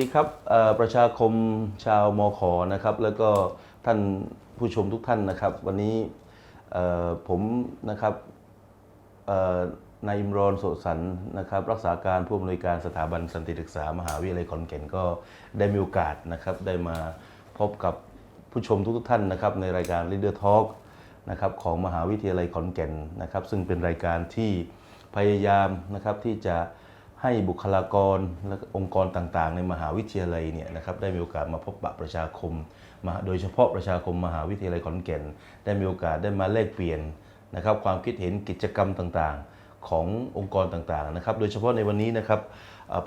สวัสดีครับประชาคมชาวมขนะครับ แล้วก็ท่านผู้ชมทุกท่านนะครับ วันนี้ผมนะครับนายอิมรอนโสสันนะครับ รักษาการผู้อำนวยการสถาบันสันติศึกษามหาวิทยาลัยขอนแก่นก็ได้มีโอกาสนะครับ ได้มาพบกับผู้ชมทุกท่านนะครับ ในรายการ Leader Talk นะครับของมหาวิทยาลัยขอนแก่นนะครับ ซึ่งเป็นรายการที่พยายามนะครับที่จะ ให้บุคลากรและองค์กรต่างๆ ในมหาวิทยาลัยเนี่ยนะครับได้มีโอกาสมาพบปะประชาคมมาโดยเฉพาะประชาคมมหาวิทยาลัยขอนแก่น ได้มีโอกาสได้มาแลกเปลี่ยนนะครับความคิดเห็นกิจกรรมต่างๆ ขององค์กรต่างๆนะครับ โดยเฉพาะในวันนี้นะครับ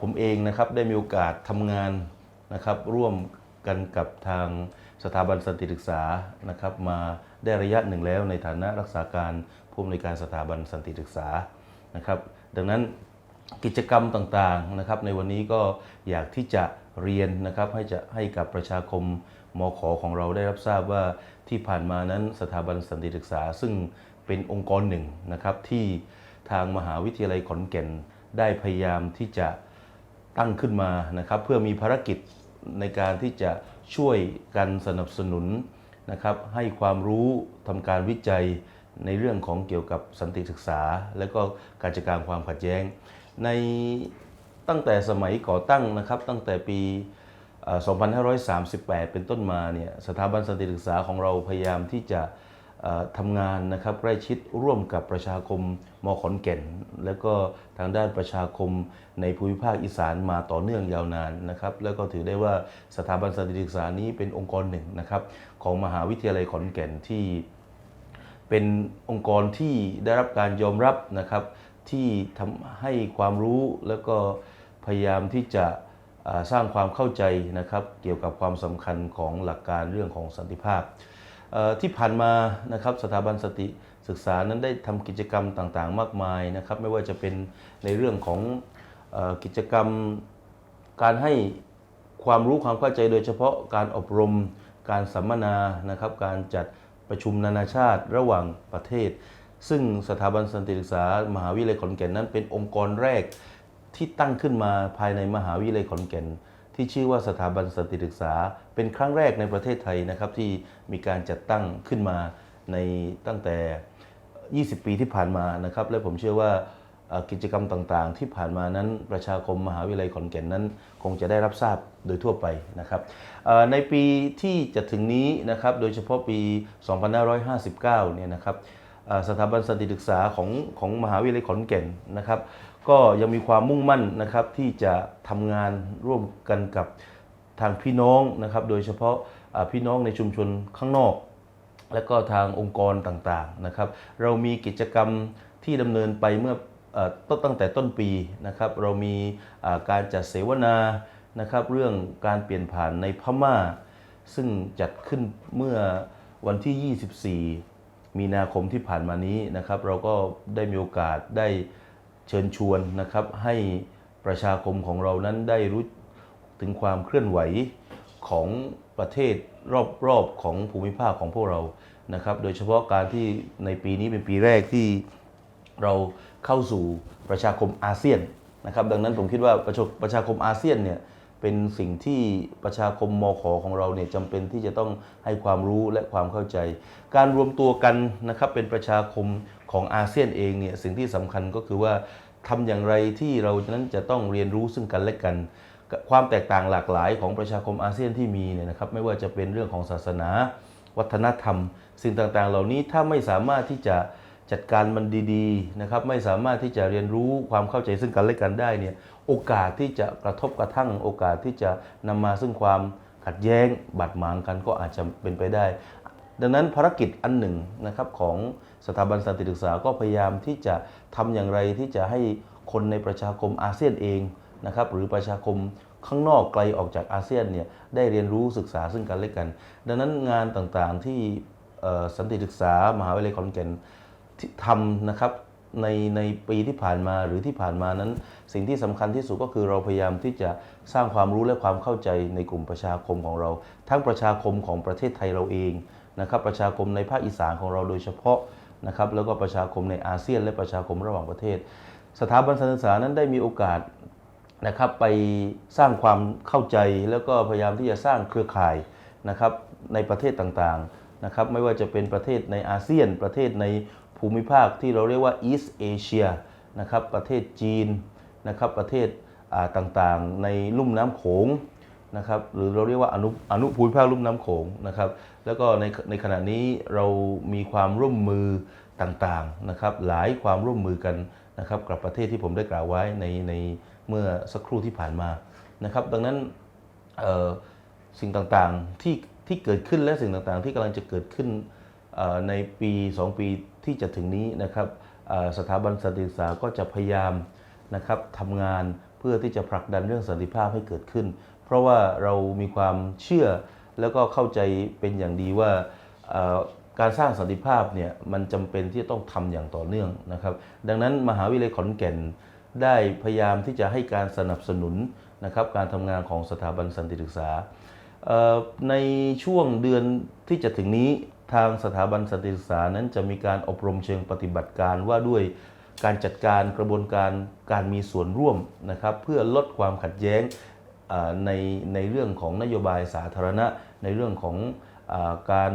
ผมเองนะครับได้มีโอกาสทำงานนะครับร่วมกันกับทางสถาบันสันติศึกษานะครับมาได้ระยะหนึ่งแล้วในฐานะรักษาการผู้อำนวยการสถาบันสันติศึกษานะครับดังนั้น กิจกรรมต่างๆนะครับ ในวันนี้ก็อยากที่จะเรียนนะครับให้จะให้กับประชาคมมขของเราได้รับทราบว่าที่ผ่านมานั้นสถาบันสันติศึกษา ซึ่งเป็นองค์กรหนึ่งนะครับที่ทางมหาวิทยาลัยขอนแก่นได้พยายามที่จะตั้งขึ้นมานะครับ เพื่อมีภารกิจในการที่จะช่วยกันสนับสนุนนะครับให้ความรู้ทำการวิจัยในเรื่องของเกี่ยวกับสันติศึกษา และก็การจัดการความขัดแย้ง ในตั้งแต่สมัยก่อตั้งนะครับ ตั้งแต่ปี 2538 เป็นต้นมาเนี่ยสถาบันสันติศึกษาของเราพยายามที่จะทำงานนะครับใกล้ชิดร่วมกับประชาคมมขอนแก่น และก็ทางด้านประชาคมในภูมิภาคอีสานมาต่อเนื่องยาวนานนะครับ แล้วก็ถือได้ว่าสถาบันสันติศึกษานี้เป็นองค์กรหนึ่งนะครับของมหาวิทยาลัยขอนแก่นที่เป็นองค์กรที่ได้รับการยอมรับนะครับ ที่ทำให้ความรู้แล้วก็พยายามที่จะสร้างความเข้าใจนะครับเกี่ยวกับความสำคัญของหลักการเรื่องของสันติภาพ ที่ผ่านมานะครับสถาบันสติศึกษานั้นได้ทำกิจกรรมต่างๆ มากมายนะครับไม่ว่าจะเป็นในเรื่องของอกิจกรรมการให้ความรู้ความเข้าใจโดยเฉพาะการอบรมการสัมมนานะครับการจัดประชุมนานาชาติระหว่างประเทศ ซึ่งสถาบันสันติศึกษา มหาวิทยาลัยขอนแก่นนั้นเป็นองค์กรแรกที่ตั้งขึ้นมาภายในมหาวิทยาลัยขอนแก่น ที่ชื่อว่าสถาบันสันติศึกษา เป็นครั้งแรกในประเทศไทยนะครับที่มีการจัดตั้งขึ้นมาในตั้งแต่ 20 ปีที่ผ่านมานะครับ และผมเชื่อว่ากิจกรรมต่างๆ ที่ผ่านมานั้นประชาคมมหาวิทยาลัยขอนแก่นนั้น คงจะได้รับทราบโดยทั่วไปนะครับในปีที่จะถึงนี้นะครับโดยเฉพาะปี 2559 เนี่ยนะครับ สถาบันสติศึกษาของของมหาวิทยาลัยขอนแก่นนะครับ ก็ยังมีความมุ่งมั่นนะครับที่จะทำงานร่วมกันกับทางพี่น้องนะครับ โดยเฉพาะพี่น้องในชุมชนข้างนอก และก็ทางองค์กรต่างๆนะครับ เรามีกิจกรรมที่ดำเนินไปเมื่อต้นตั้งแต่ต้นปีนะครับ เรามีการจัดเสวนานะครับเรื่องการเปลี่ยนผ่านในพม่า ซึ่งจัดขึ้นเมื่อวันที่ 24 มีนาคมที่ผ่านมานี้นะครับ เราก็ได้มีโอกาสได้เชิญชวนนะครับ ให้ประชาคมของเรานั้นได้รู้ถึงความเคลื่อนไหวของประเทศรอบๆของภูมิภาคของพวกเรานะครับ โดยเฉพาะการที่ในปีนี้เป็นปีแรกที่เราเข้าสู่ประชาคมอาเซียนนะครับ ดังนั้นผมคิดว่าประชาประชาคมอาเซียนเนี่ย เป็นสิ่งที่ประชาคมมอขอของเราเนี่ยจำเป็นที่จะต้องให้ความรู้และความเข้าใจ การรวมตัวกันนะครับเป็นประชาคมของอาเซียนเองเนี่ยสิ่งที่สำคัญก็คือว่าทำอย่างไรที่เรานั้นจะต้องเรียนรู้ซึ่งกันและกันความแตกต่างหลากหลายของประชาคมอาเซียนที่มีเนี่ยนะครับไม่ว่าจะเป็นเรื่องของศาสนา วัฒนธรรม สิ่งต่างๆ เหล่านี้ถ้าไม่สามารถที่จะ จัดการมันดีๆนะครับไม่สามารถที่จะเรียนรู้ความเข้าใจซึ่งกันและกันได้เนี่ยโอกาสที่จะกระทบกระทั่งโอกาสที่จะนำมาซึ่งความขัดแย้งบาดหมางกันก็อาจจะเป็นไปได้ ดังนั้นภารกิจอันหนึ่งนะครับของสถาบันสันติศึกษาก็พยายามที่จะทำอย่างไรที่จะให้คนในประชาคมอาเซียนเองนะครับหรือประชาคมข้างนอกไกลออกจากอาเซียนเนี่ยได้เรียนรู้ศึกษาซึ่งกันและกัน ดังนั้นงานต่างๆที่สันติศึกษามหาวิทยาลัยขอนแก่น ทำนะครับในในปีที่ผ่านมาหรือที่ผ่านมานั้น สิ่งที่สำคัญที่สุดก็คือเราพยายามที่จะสร้างความรู้และความเข้าใจในกลุ่มประชาคมของเรา ทั้งประชาคมของประเทศไทยเราเองนะครับประชาคมในภาคอีสานของเราโดยเฉพาะนะครับแล้วก็ประชาคมในอาเซียน และประชาคมระหว่างประเทศ สถาบันการศึกษานั้นได้มีโอกาสนะครับไปสร้างความเข้าใจแล้วก็พยายามที่จะสร้างเครือข่ายนะครับในประเทศต่างๆนะครับไม่ว่าจะเป็นประเทศในอาเซียน ประเทศใน ภูมิภาคที่เราเรียกว่า East Asia นะครับประเทศจีนนะครับประเทศต่างๆ ในลุ่มน้ำโขงนะครับหรือเราเรียกว่าอนุอนุภูมิภาคลุ่มน้ำโขงนะครับแล้วก็ในในขณะนี้เรามีความร่วมมือต่างๆนะครับหลายความร่วมมือกันนะครับกับประเทศที่ผมได้กล่าวไว้ในในเมื่อสักครู่ที่ผ่านมานะครับดังนั้นสิ่งต่างๆที่ที่เกิดขึ้นและสิ่งต่างๆ ที่กำลังจะเกิดขึ้นในปี 2 ปี ที่จะถึงนี้นะครับสถาบันสันติศึกษาก็จะพยายามนะครับทำงานเพื่อที่จะผลักดันเรื่องสันติภาพให้เกิดขึ้น เพราะว่าเรามีความเชื่อแล้วก็เข้าใจเป็นอย่างดีว่าการสร้างสันติภาพเนี่ยมันจำเป็นที่จะต้องทำอย่างต่อเนื่องนะครับ ดังนั้นมหาวิทยาลัยขอนแก่นได้พยายามที่จะให้การสนับสนุนนะครับการทำงานของสถาบันสันติศึกษา ในช่วงเดือนที่จะถึงนี้ ทางสถาบันสติศึกษานั้นจะมีการอบรมเชิงปฏิบัติการว่าด้วยการจัดการกระบวนการการมีส่วนร่วมนะครับเพื่อลดความขัดแย้งในในเรื่องของนโยบายสาธารณะ ในเรื่องของอการ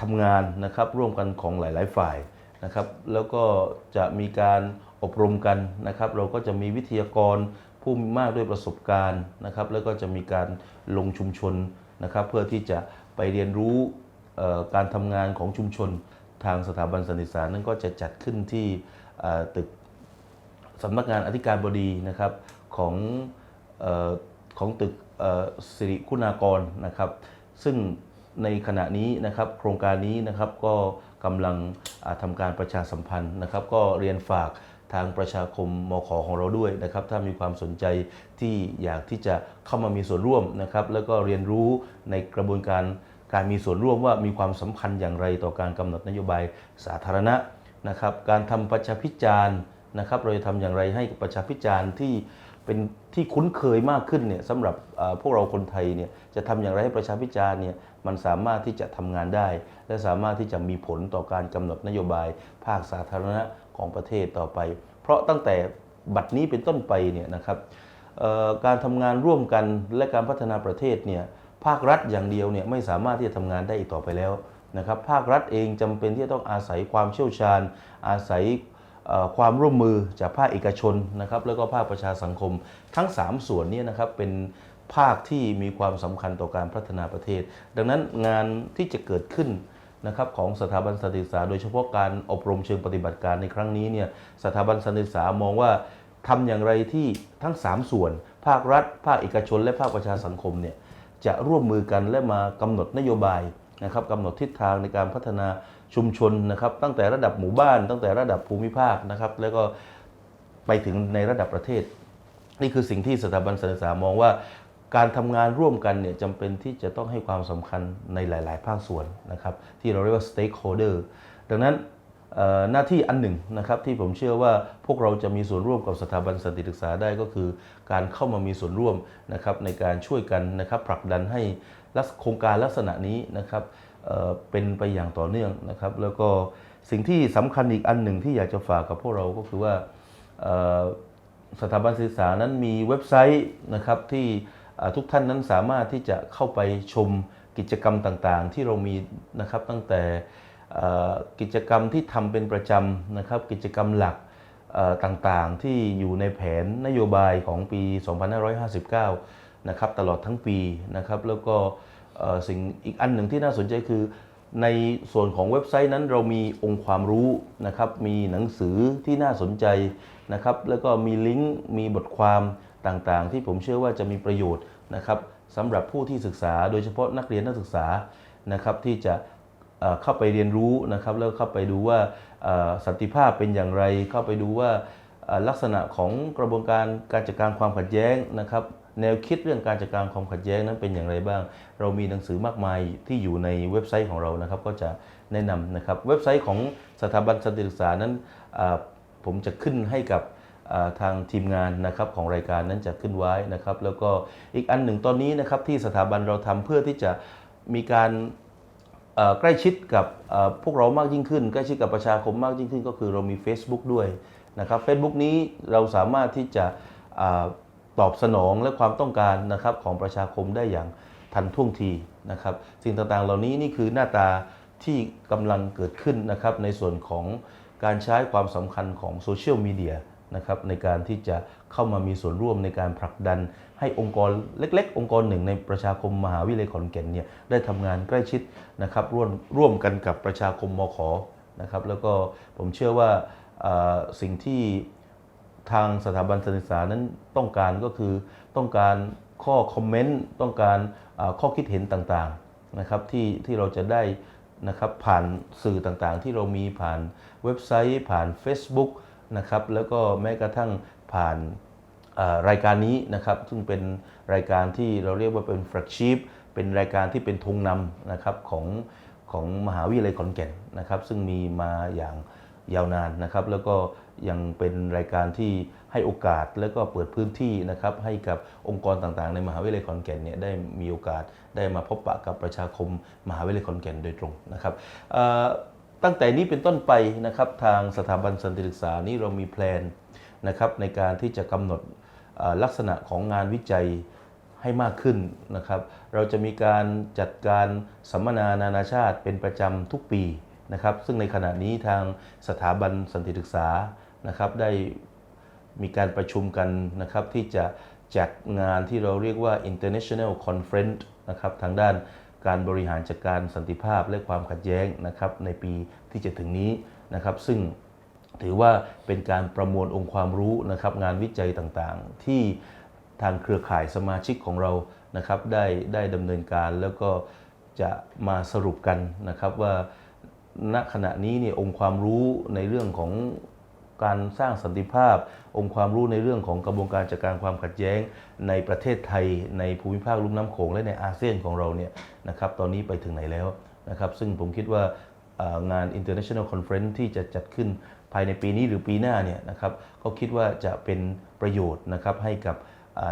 ทำงานนะครับร่วมกันของหลาย ๆ ฝ่ายนะครับแล้วก็จะมีการอบรมกันนะครับ เราก็จะมีวิทยากรผู้มีมากด้วยประสบการณ์นะครับ แล้วก็จะมีการลงชุมชนนะครับ เพื่อที่จะไปเรียนรู้ การทำงานของชุมชนทางสถาบันสันติศึกษานั้นก็จะจัดขึ้นที่ตึกสำนักงานอธิการบดีนะครับของออของตึกสิริคุณากรนะครับ ซึ่งในขณะนี้นะครับโครงการนี้นะครับก็กำลังทำการประชาสัมพันธ์นะครับ ก็เรียนฝากทางประชาคมมขของเราด้วยนะครับ ถ้ามีความสนใจที่อยากที่จะเข้ามามีส่วนร่วมนะครับ แล้วก็เรียนรู้ในกระบวนการ การมีส่วนร่วมว่ามีความสำคัญอย่างไรต่อการกำหนดนโยบายสาธารณะนะครับ การทำประชาพิจารณ์นะครับ เราจะทำอย่างไรให้ประชาพิจารณ์ที่เป็นที่คุ้นเคยมากขึ้นเนี่ยสำหรับพวกเราคนไทยเนี่ยจะทำอย่างไรให้ประชาพิจารณ์เนี่ยมันสามารถที่จะทำงานได้ และสามารถที่จะมีผลต่อการกำหนดนโยบายภาคสาธารณะของประเทศต่อไป เพราะตั้งแต่บัดนี้เป็นต้นไปเนี่ยนะครับการทำงานร่วมกันและการพัฒนาประเทศเนี่ย ภาครัฐอย่างเดียวเนี่ยไม่สามารถที่จะทำงานได้อีกต่อไปแล้วนะครับภาครัฐเองจำเป็นที่จะต้องอาศัยความเชี่ยวชาญ อาศัยความร่วมมือจากภาคเอกชนนะครับแล้วก็ภาคประชาสังคม ทั้ง 3 ส่วนนี้นะครับเป็นภาคที่มีความสำคัญต่อการพัฒนาประเทศ ดังนั้นงานที่จะเกิดขึ้นนะครับของสถาบันสันติศึกษา โดยเฉพาะการอบรมเชิงปฏิบัติการในครั้งนี้เนี่ยสถาบันสันติศึกษามองว่าทำอย่างไรที่ทั้ง 3 ส่วน ภาครัฐ ภาคเอกชน และภาคประชาสังคมเนี่ย จะร่วมมือกันและมากำหนดนโยบายนะครับกำหนดทิศทางในการพัฒนาชุมชนนะครับ ตั้งแต่ระดับหมู่บ้าน ตั้งแต่ระดับภูมิภาคนะครับ แล้วก็ไปถึงในระดับประเทศ นี่คือสิ่งที่สถาบันศึกษามองว่า การทำงานร่วมกันเนี่ยจำเป็นที่จะต้องให้ความสำคัญในหลาย ๆ ภาคส่วนนะครับ ที่เราเรียกว่า stakeholder ดังนั้น หน้าที่อันหนึ่งนะครับที่ผมเชื่อว่าพวกเราจะมีส่วนร่วมกับสถาบันสันติศึกษาได้ก็คือ การเข้ามามีส่วนร่วมนะครับในการช่วยกันนะครับผลักดันให้ลักษโครงการลักษณะนี้นะครับเเป็นไปอย่างต่อเนื่องนะครับ แล้วก็สิ่งที่สำคัญอีกอันหนึ่งที่อยากจะฝากกับพวกเราก็คือว่าสถาบันศึกษานั้นมีเว็บไซต์นะครับที่ทุกท่านนั้นสามารถที่จะเข้าไปชมกิจกรรมต่างๆ ที่เรามีนะครับตั้งแต่ กิจกรรมที่ทำเป็นประจำนะครับกิจกรรมหลักต่างๆ ที่อยู่ในแผนนโยบายของปี 2559 นะครับตลอดทั้งปีนะครับแล้วก็สิ่งอีกอันหนึ่งที่น่าสนใจคือ ในส่วนของเว็บไซต์นั้นเรามีองค์ความรู้นะครับมีหนังสือที่น่าสนใจนะครับแล้วก็มีลิงก์มีบทความต่างๆ ที่ผมเชื่อว่าจะมีประโยชน์นะครับสำหรับผู้ที่ศึกษาโดยเฉพาะนักเรียนนักศึกษานะครับที่จะ เข้าไปเรียนรู้นะครับแล้วเข้าไปดูว่าสันติภาพเป็นอย่างไร เข้าไปดูว่าลักษณะของกระบวนการการจัดการความขัดแย้งนะครับแนวคิดเรื่องการจัดการความขัดแย้งนั้นเป็นอย่างไรบ้าง เรามีหนังสือมากมายที่อยู่ในเว็บไซต์ของเรานะครับ ก็จะแนะนำนะครับ เว็บไซต์ของสถาบันสันติศึกษานั้นผมจะขึ้นให้กับทางทีมงานนะครับของรายการนั้นจะขึ้นไว้นะครับ แล้วก็อีกอันหนึ่งตอนนี้นะครับที่สถาบันเราทำเพื่อที่จะมีการ ใกล้ชิดกับพวกเรามากยิ่งขึ้น ใกล้ชิดกับประชาคมมากยิ่งขึ้น ก็คือเรามี Facebook ด้วยนะครับ Facebook นี้เราสามารถที่จะอ่าตอบสนองและความต้องการนะครับของประชาคมได้อย่างทันท่วงทีนะครับ สิ่งต่างๆเหล่านี้นี่คือหน้าตาที่กำลังเกิดขึ้นนะครับในส่วนของการใช้ความสำคัญของโซเชียลมีเดีย นะครับในการที่จะเข้ามามีส่วนร่วมในการผลักดัน ให้องค์กรเล็ก ๆ องค์กรหนึ่งในประชาคมมหาวิทยาลัยขอนแก่นเนี่ยได้ทำงานใกล้ชิดนะครับร่วมร่วมกันกับประชาคมมขนะครับแล้วก็ผมเชื่อว่าสิ่งที่ทางสถาบันศึกษานั้นต้องการก็คือต้องการข้อคอมเมนต์ต้องการข้อคิดเห็นต่างๆนะครับที่ที่เราจะได้นะครับผ่านสื่อต่างๆ ที่เรามีผ่านเว็บไซต์ ผ่าน Facebook นะครับแล้วก็แม้กระทั่งผ่านรายการนี้นะครับซึ่งเป็นรายการที่เราเรียกว่าเป็นแฟลกชิพเป็นรายการที่เป็นธงนำนะครับของของมหาวิทยาลัยขอนแก่นนะครับ ซึ่งมีมาอย่างยาวนานนะครับ แล้วก็ยังเป็นรายการที่ให้โอกาสแล้วก็เปิดพื้นที่นะครับ ให้กับองค์กรต่างๆ ในมหาวิทยาลัยขอนแก่นเนี่ยได้มีโอกาสได้มาพบปะกับประชาคมมหาวิทยาลัยขอนแก่นโดยตรงนะครับ ตั้งแต่นี้เป็นต้นไปนะครับทางสถาบันสันติศึกษานี้เรามีแพลนนะครับในการที่จะกำหนดลักษณะของงานวิจัยให้มากขึ้นนะครับ เราจะมีการจัดการสัมมนานานาชาติเป็นประจำทุกปีนะครับ ซึ่งในขณะนี้ทางสถาบันสันติศึกษานะครับ ได้มีการประชุมกันนะครับที่จะจัดงานที่เราเรียกว่า international conference นะครับทางด้าน การบริหารจัดการสันติภาพและความขัดแย้งนะครับในปีที่จะถึงนี้นะครับซึ่งถือว่าเป็นการประมวลองค์ความรู้นะครับงานวิจัยต่างๆ ที่ทางเครือข่ายสมาชิกของเรานะครับได้ได้ดำเนินการแล้วก็จะมาสรุปกันนะครับว่าณขณะนี้เนี่ยองค์ความรู้ในเรื่องของ การสร้างสันติภาพ องค์ความรู้ในเรื่องของกระบวนการจัดการความขัดแย้งในประเทศไทย ในภูมิภาคลุ่มน้ำโขงและในอาเซียนของเราเนี่ยนะครับตอนนี้ไปถึงไหนแล้วนะครับซึ่งผมคิดว่างาน International Conference ที่จะจัดขึ้นภายในปีนี้หรือปีหน้าเนี่ยนะครับก็คิดว่าจะเป็นประโยชน์นะครับให้กับ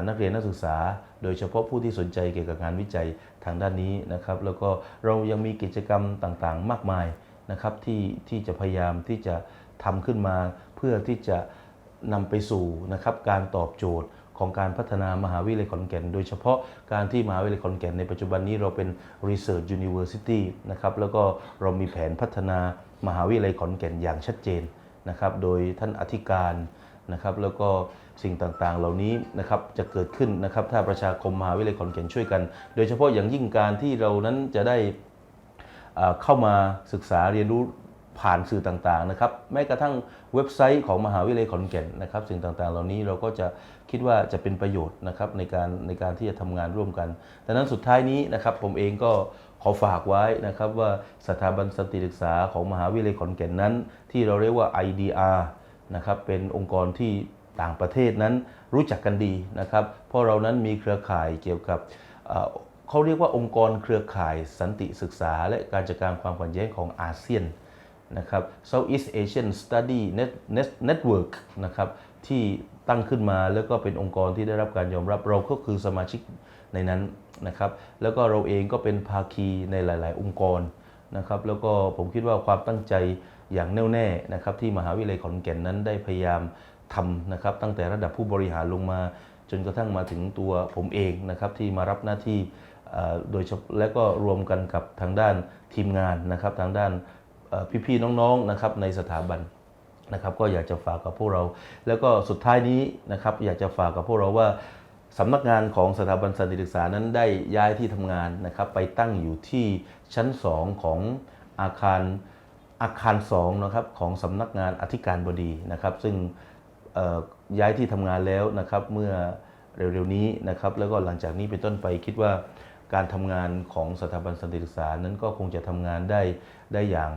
นักเรียนนักศึกษา โดยเฉพาะผู้ที่สนใจเกี่ยวกับงานวิจัยทางด้านนี้นะครับ แล้วก็เรายังมีกิจกรรมต่างๆ มากมายนะครับที่ที่จะพยายามที่จะทำขึ้นมา พื่อที่จะนำไปสู่นะครับการตอบโจทย์ของการพัฒนามหาวิทยาลัยขอนแก่น โดยเฉพาะการที่มหาวิทยาลัยขอนแก่นในปัจจุบันนี้เราเป็น Research University นะครับแล้วก็เรามีแผนพัฒนามหาวิทยาลัยขอนแก่นอย่างชัดเจนนะครับโดยท่านอธิการนะครับแล้วก็สิ่งต่างๆ เหล่านี้นะครับจะเกิดขึ้นนะครับถ้าประชาคมมหาวิทยาลัยขอนแก่นช่วยกัน โดยเฉพาะอย่างยิ่งการที่เรานั้นจะได้เอ่อเข้ามาศึกษาเรียนรู้ ผ่านสื่อต่างๆนะครับแม้กระทั่งเว็บไซต์ของมหาวิทยาลัยขอนแก่นนะครับ สิ่งต่างๆ เหล่านี้เราก็จะคิดว่าจะเป็นประโยชน์นะครับในการในการที่จะทำงานร่วมกันดังนั้นสุดท้ายนี้นะครับผมเองก็ขอฝากไว้นะครับว่าสถาบันสันติศึกษาของมหาวิทยาลัยขอนแก่นนั้น ที่เราเรียกว่า IDR นะครับเป็นองค์กรที่ต่างประเทศนั้นรู้จักกันดีนะครับ เพราะเรานั้นมีเครือข่ายเกี่ยวกับเอ่อเขาเรียกว่าองค์กรเครือข่ายสันติศึกษา และการจัดการความขัดแย้งของอาเซียน นะครับ Southeast Asian Study Net- Net- Network นะครับที่ตั้งขึ้นมาแล้วก็เป็นองค์กรที่ได้รับการยอมรับเราก็คือสมาชิกในนั้นนะครับ แล้วก็เราเองก็เป็นภาคีในหลาย ๆ องค์กรนะครับ แล้วก็ผมคิดว่าความตั้งใจอย่างแน่วแน่นะครับที่มหาวิทยาลัยขอนแก่นนั้นได้พยายามทำนะครับตั้งแต่ระดับผู้บริหารลงมา จนกระทั่งมาถึงตัวผมเองนะครับที่มารับหน้าที่โดยและก็รวมกันกับทางด้านทีมงานนะครับทางด้าน พี่ๆน้องๆนะครับในสถาบันนะครับก็อยากจะฝากกับพวกเรา แล้วก็สุดท้ายนี้นะครับอยากจะฝากกับพวกเราว่าสำนักงานของสถาบันสันติศึกษานั้นได้ย้ายที่ทำงานนะครับไปตั้งอยู่ที่ชั้น 2 ของอาคารอาคาร2นะครับของสำนักงานอธิการบดีนะครับซึ่งย้ายที่ทำงานแล้วนะครับเมื่อเร็วๆนี้นะครับแล้วก็หลังจากนี้เป็นต้นไปคิดว่าการทำงานของสถาบันสันติศึกษานั้นก็คงจะทำงานได้ได้อย่าง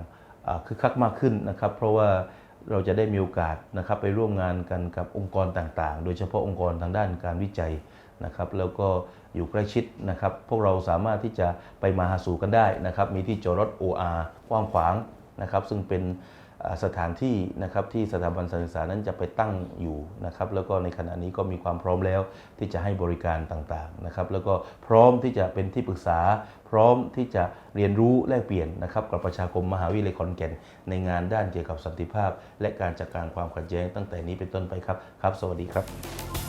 คึกคักมากขึ้นนะครับ เพราะว่าเราจะได้มีโอกาสนะครับไปร่วมงานกันกับองค์กรต่างๆ โดยเฉพาะองค์กรทางด้านการวิจัยนะครับแล้วก็อยู่ใกล้ชิดนะครับ พวกเราสามารถที่จะไปมาหาสู่กันได้นะครับ มีที่จอดรถ OR กว้างขวางนะครับ ซึ่งเป็น สถานที่นะครับที่สถาบันการศึกษานั้นจะไปตั้งอยู่นะครับแล้วก็ในขณะนี้ก็มีความพร้อมแล้วที่จะให้บริการต่างๆนะครับแล้วก็พร้อมที่จะเป็นที่ปรึกษา พร้อมที่จะเรียนรู้แลกเปลี่ยนนะครับกับประชาคมมหาวิทยาลัยขอนแก่น ในงานด้านเกี่ยวกับสันติภาพ และการจัดการความขัดแย้งตั้งแต่นี้เป็นต้นไปครับครับ สวัสดีครับ